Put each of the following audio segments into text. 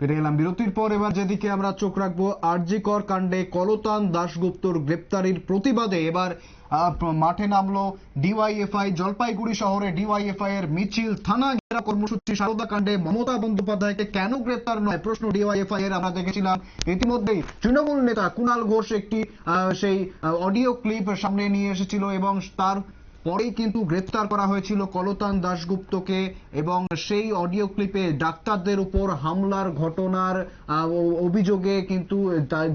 ফিরে এলাম। বিরতির পর এবার যেদিকে আমরা চোখ রাখব আরজিকর কাণ্ডে কলতান দাশগুপ্তর গ্রেপ্তারির প্রতিবাদে এবার মাঠে নামলো ডিওয়াইএফআই জলপাইগুড়ি শহরে। ডিওয়াইএফআই এর মিছিল থানা ঘেরা কর্মসূচি। সারদা কাণ্ডে মমতা বন্দ্যোপাধ্যায়কে কেন গ্রেপ্তার নয়? প্রশ্ন ডিওয়াইএফআই এর, আমরা দেখেছিলাম। ইতিমধ্যেই তৃণমূল নেতা কুণাল ঘোষ একটি সেই অডিও ক্লিপ সামনে নিয়ে এসেছিল এবং তার পরেই কিন্তু গ্রেপ্তার করা হয়েছিল কলতান দাশগুপ্তকে এবং সেই অডিও ক্লিপে ডাক্তারদের উপর হামলার ঘটনার অভিযোগে কিন্তু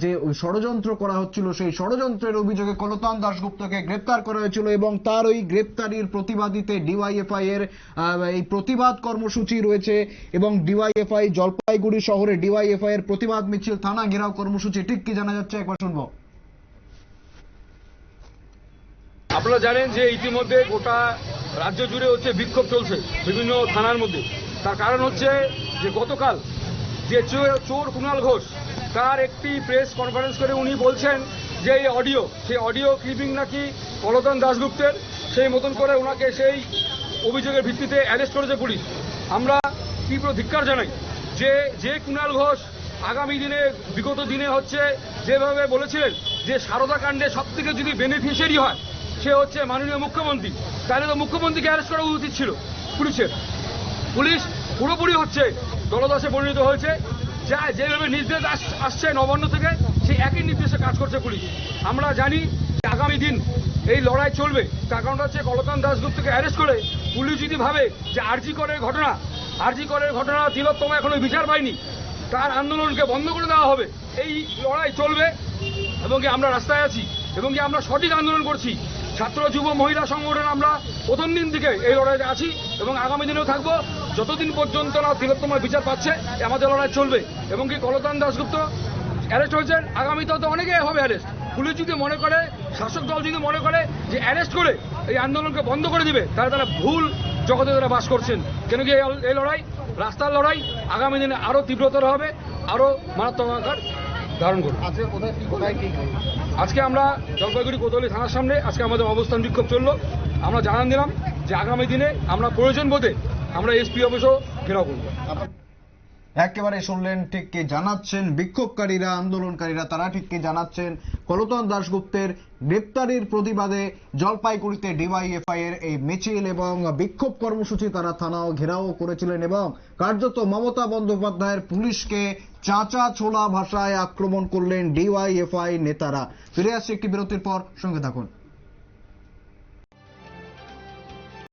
যে ষড়যন্ত্র করা হচ্ছিল, সেই ষড়যন্ত্রের অভিযোগে কলতান দাশগুপ্তকে গ্রেপ্তার করা হয়েছিল এবং তার ওই গ্রেপ্তারির প্রতিবাদীতে ডিওয়াইএফআই এর এই প্রতিবাদ কর্মসূচি রয়েছে এবং ডিওয়াইএফআই জলপাইগুড়ি শহরে ডিওয়াইএফআই এর প্রতিবাদ মিছিল থানা ঘেরাও কর্মসূচি। ঠিক কি জানা যাচ্ছে? একবার শুনব। আপনারা জানেন যে ইতিমধ্যে গোটা রাজ্য জুড়ে হচ্ছে বিক্ষোভ চলছে বিভিন্ন থানার মধ্যে। তার কারণ হচ্ছে যে গতকাল যে চোর- কুণাল ঘোষ, তার একটি প্রেস কনফারেন্স করে উনি বলছেন যে এই অডিও, সেই অডিও ক্লিপিং নাকি কলতান দাশগুপ্তের, সেই মতন করে ওনাকে সেই অভিযোগের ভিত্তিতে অ্যারেস্ট করেছে পুলিশ। আমরা তীব্র ধিক্কার জানাই যে যে কুণাল ঘোষ আগামী দিনে, বিগত দিনে হচ্ছে যেভাবে বলেছিলেন যে সারদা কাণ্ডে সব থেকে যদি বেনিফিশিয়ারি হয় সে হচ্ছে মাননীয় মুখ্যমন্ত্রী। তাহলে তো মুখ্যমন্ত্রীকে অ্যারেস্ট করা উচিত ছিল পুলিশের। পুলিশ পুরোপুরি হচ্ছে দলদাসে পরিণত হয়েছে। যা যেভাবে নির্দেশ আস- আসছে নবান্ন থেকে, সেই একই নির্দেশে কাজ করছে পুলিশ। আমরা জানি যে আগামী দিন এই লড়াই চলবে। তার কারণটা হচ্ছে কলকান দাসগুপ্তকে অ্যারেস্ট করে পুলিশ যদি ভাবে যে আরজি করের ঘটনা, আরজি করের ঘটনা তিলোত্তমা এখনও বিচার পায়নি, তার আন্দোলনকে বন্ধ করে দেওয়া হবে। এই লড়াই চলবে এবং কি আমরা রাস্তায় আছি এবং কি আমরা সঠিক আন্দোলন করছি। ছাত্র যুব মহিলা সংগঠন আমরা প্রথম দিন থেকে এই লড়াইতে আছি এবং আগামী দিনেও থাকব। যতদিন পর্যন্ত না তিলোত্তমার বিচার পাচ্ছে আমাদের লড়াই চলবে। এবং কি কলতান দাসগুপ্ত অ্যারেস্ট হয়েছেন, আগামীতেও তো অনেকে হবে অ্যারেস্ট পুলিশ যদি মনে করে, শাসক দল যদি মনে করে যে অ্যারেস্ট করে এই আন্দোলনকে বন্ধ করে দিবে, তাহলে তারা ভুল জগতে তারা বাস করছেন। কেন কি এই- এই লড়াই? রাস্তার লড়াই, আগামী দিনে আরও তীব্রতর হবে, আরও মারাত্মক আকার ধারণ করুন। আজকে আমরা জলপাইগুড়ি কোতোয়ালি থানার সামনে আজকে আমাদের অবস্থান বিক্ষোভ চলল। আমরা জানান দিলাম যে আগামী দিনে আমরা প্রয়োজন বোধে আমরা এসপি অফিসও ঘেরাও করব। একেবারে শুনলেন ঠিক কি জানাচ্ছেন বিক্ষোভকারীরা, আন্দোলনকারীরা, তারা ঠিক কি জানাচ্ছেন? কলতন দাশগুপ্তের গ্রেপ্তারির প্রতিবাদে জলপাইগুড়িতে ডিওয়াইএফআই এর এই মিছিল এবং বিক্ষোভ কর্মসূচি তারা থানাও ঘেরাও করেছিলেন এবং কার্যত মমতা বন্দ্যোপাধ্যায়ের পুলিশকে চাচা ছোলা ভাষায় আক্রমণ করলেন ডিওয়াইএফআই নেতারা। ফিরে আসছে একটি বিরতির পর, সঙ্গে থাকুন।